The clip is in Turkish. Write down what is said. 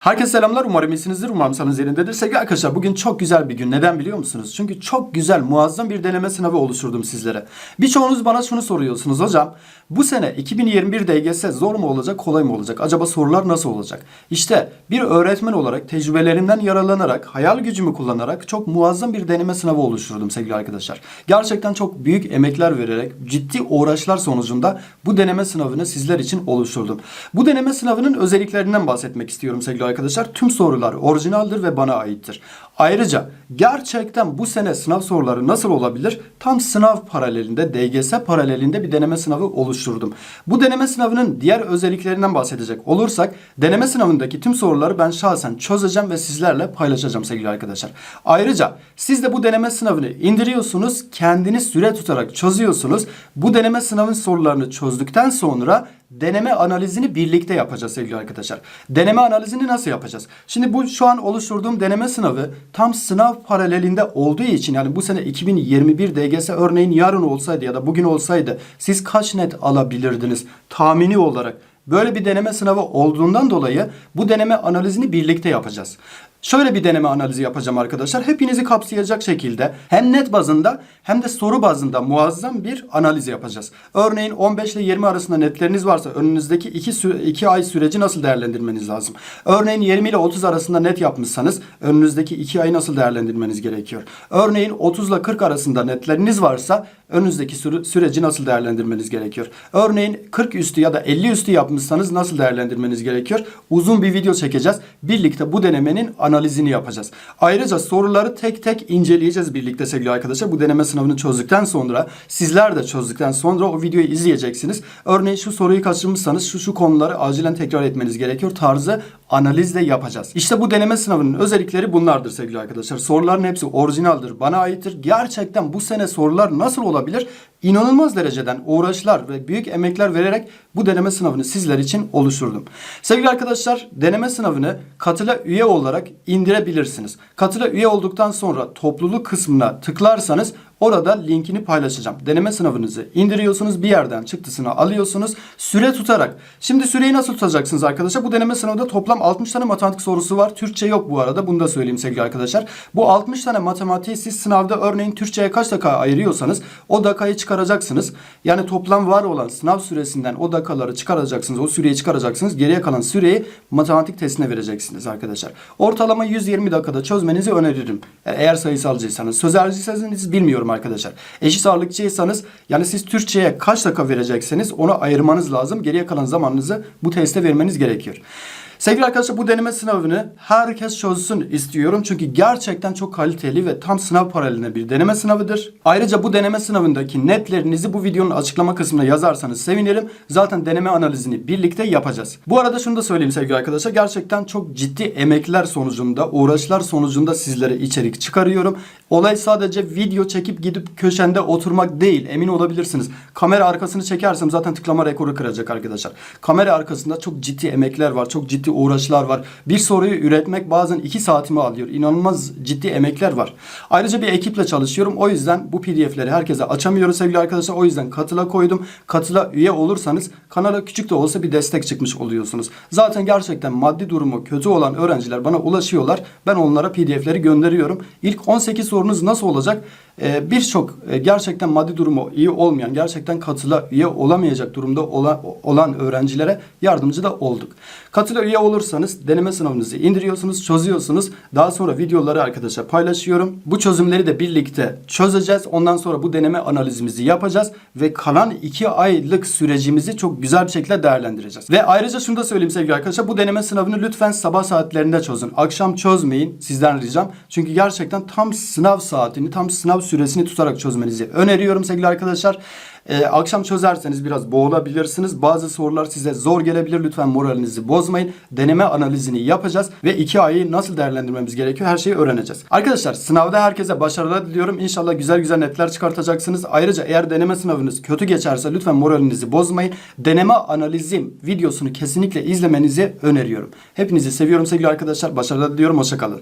Herkese selamlar. Umarım iyisinizdir. Umarım sağlığınız yerindedir. Sevgili arkadaşlar bugün çok güzel bir gün. Neden biliyor musunuz? Çünkü çok güzel, muazzam bir deneme sınavı oluşturdum sizlere. Birçoğunuz bana şunu soruyorsunuz hocam. Bu sene 2021 DGS zor mu olacak, kolay mı olacak? Acaba sorular nasıl olacak? İşte bir öğretmen olarak tecrübelerimden yararlanarak, hayal gücümü kullanarak çok muazzam bir deneme sınavı oluşturdum sevgili arkadaşlar. Gerçekten çok büyük emekler vererek, ciddi uğraşlar sonucunda bu deneme sınavını sizler için oluşturdum. Bu deneme sınavının özelliklerinden bahsetmek istiyorum sevgili arkadaşlar. Tüm sorular orijinaldir ve bana aittir. Ayrıca gerçekten bu sene sınav soruları nasıl olabilir? Tam sınav paralelinde, DGS paralelinde bir deneme sınavı oluşturdum. Bu deneme sınavının diğer özelliklerinden bahsedecek olursak, deneme sınavındaki tüm soruları ben şahsen çözeceğim ve sizlerle paylaşacağım sevgili arkadaşlar. Ayrıca siz de bu deneme sınavını indiriyorsunuz, kendiniz süre tutarak çözüyorsunuz. Bu deneme sınavın sorularını çözdükten sonra deneme analizini birlikte yapacağız sevgili arkadaşlar. Deneme analizini nasıl yapacağız? Şimdi bu şu an oluşturduğum deneme sınavı tam sınav paralelinde olduğu için yani bu sene 2021 DGS örneğin yarın olsaydı ya da bugün olsaydı siz kaç net alabilirdiniz tahmini olarak? Böyle bir deneme sınavı olduğundan dolayı bu deneme analizini birlikte yapacağız. Şöyle bir deneme analizi yapacağım arkadaşlar. Hepinizi kapsayacak şekilde hem net bazında hem de soru bazında muazzam bir analiz yapacağız. Örneğin 15 ile 20 arasında netleriniz varsa önünüzdeki 2, 2 ay süreci nasıl değerlendirmeniz lazım? Örneğin 20 ile 30 arasında net yapmışsanız önünüzdeki 2 ayı nasıl değerlendirmeniz gerekiyor? Örneğin 30 ile 40 arasında netleriniz varsa önünüzdeki süre- süreci nasıl değerlendirmeniz gerekiyor? Örneğin 40 üstü ya da 50 üstü yapmışsanız nasıl değerlendirmeniz gerekiyor? Uzun bir video çekeceğiz. Birlikte bu denemenin analizini yapacağız. Ayrıca soruları tek tek inceleyeceğiz birlikte sevgili arkadaşlar. Bu deneme sınavını çözdükten sonra sizler de çözdükten sonra o videoyu izleyeceksiniz. Örneğin şu soruyu kaçırmışsanız şu şu konuları acilen tekrar etmeniz gerekiyor tarzı analizle yapacağız. İşte bu deneme sınavının özellikleri bunlardır sevgili arkadaşlar. Soruların hepsi orijinaldir, bana aittir. Gerçekten bu sene sorular nasıl olabilir? İnanılmaz dereceden uğraşlar ve büyük emekler vererek bu deneme sınavını sizler için oluşturdum. Sevgili arkadaşlar, deneme sınavını katıla üye olarak indirebilirsiniz. Katıla üye olduktan sonra topluluk kısmına tıklarsanız Orada linkini paylaşacağım. Deneme sınavınızı indiriyorsunuz. Bir yerden çıktısını alıyorsunuz. Süre tutarak. Şimdi süreyi nasıl tutacaksınız arkadaşlar? Bu deneme sınavında toplam 60 tane matematik sorusu var. Türkçe yok bu arada. Bunu da söyleyeyim sevgili arkadaşlar. Bu 60 tane matematiği siz sınavda örneğin Türkçe'ye kaç dakika ayırıyorsanız o dakikayı çıkaracaksınız. Yani toplam var olan sınav süresinden o dakikaları çıkaracaksınız. O süreyi çıkaracaksınız. Geriye kalan süreyi matematik testine vereceksiniz arkadaşlar. Ortalama 120 dakikada çözmenizi öneririm. Eğer sayısalcıysanız. Sözelciyseniz bilmiyorum arkadaşlar. Eşit ağırlıkçıysanız yani siz Türkçe'ye kaç dakika verecekseniz onu ayırmanız lazım. Geriye kalan zamanınızı bu teste vermeniz gerekiyor. Sevgili arkadaşlar bu deneme sınavını herkes çözsün istiyorum. Çünkü gerçekten çok kaliteli ve tam sınav paralelinde bir deneme sınavıdır. Ayrıca bu deneme sınavındaki netlerinizi bu videonun açıklama kısmına yazarsanız sevinirim. Zaten deneme analizini birlikte yapacağız. Bu arada şunu da söyleyeyim sevgili arkadaşlar. Gerçekten çok ciddi emekler sonucunda, uğraşlar sonucunda sizlere içerik çıkarıyorum. Olay sadece video çekip gidip köşende oturmak değil. Emin olabilirsiniz. Kamera arkasını çekersem zaten tıklama rekoru kıracak arkadaşlar. Kamera arkasında çok ciddi emekler var. Çok ciddi uğraşlar var. Bir soruyu üretmek bazen 2 saatimi alıyor. İnanılmaz ciddi emekler var. Ayrıca bir ekiple çalışıyorum. O yüzden bu pdf'leri herkese açamıyoruz sevgili arkadaşlar. O yüzden katıla koydum. Katıla üye olursanız kanala küçük de olsa bir destek çıkmış oluyorsunuz. Zaten gerçekten maddi durumu kötü olan öğrenciler bana ulaşıyorlar. Ben onlara pdf'leri gönderiyorum. İlk 18 sorunuz nasıl olacak? Ee, Birçok e, gerçekten maddi durumu iyi olmayan, gerçekten katıla üye olamayacak durumda olan öğrencilere yardımcı da olduk. Katıla üye olursanız deneme sınavınızı indiriyorsunuz, çözüyorsunuz. Daha sonra videoları arkadaşlar paylaşıyorum. Bu çözümleri de birlikte çözeceğiz. Ondan sonra bu deneme analizimizi yapacağız ve kalan 2 aylık sürecimizi çok güzel bir şekilde değerlendireceğiz. Ve ayrıca şunu da söyleyeyim sevgili arkadaşlar. Bu deneme sınavını lütfen sabah saatlerinde çözün. Akşam çözmeyin. Sizden ricam. Çünkü gerçekten tam sınav saatini, tam sınav süresini tutarak çözmenizi öneriyorum sevgili arkadaşlar. Ee, akşam çözerseniz biraz boğulabilirsiniz. Bazı sorular size zor gelebilir. Lütfen moralinizi bozmayın. Deneme analizini yapacağız ve iki ayı nasıl değerlendirmemiz gerekiyor her şeyi öğreneceğiz. Arkadaşlar sınavda herkese başarılar diliyorum. İnşallah güzel güzel netler çıkartacaksınız. Ayrıca eğer deneme sınavınız kötü geçerse lütfen moralinizi bozmayın. Deneme analizim videosunu kesinlikle izlemenizi öneriyorum. Hepinizi seviyorum sevgili arkadaşlar. Başarılar diliyorum. Hoşçakalın.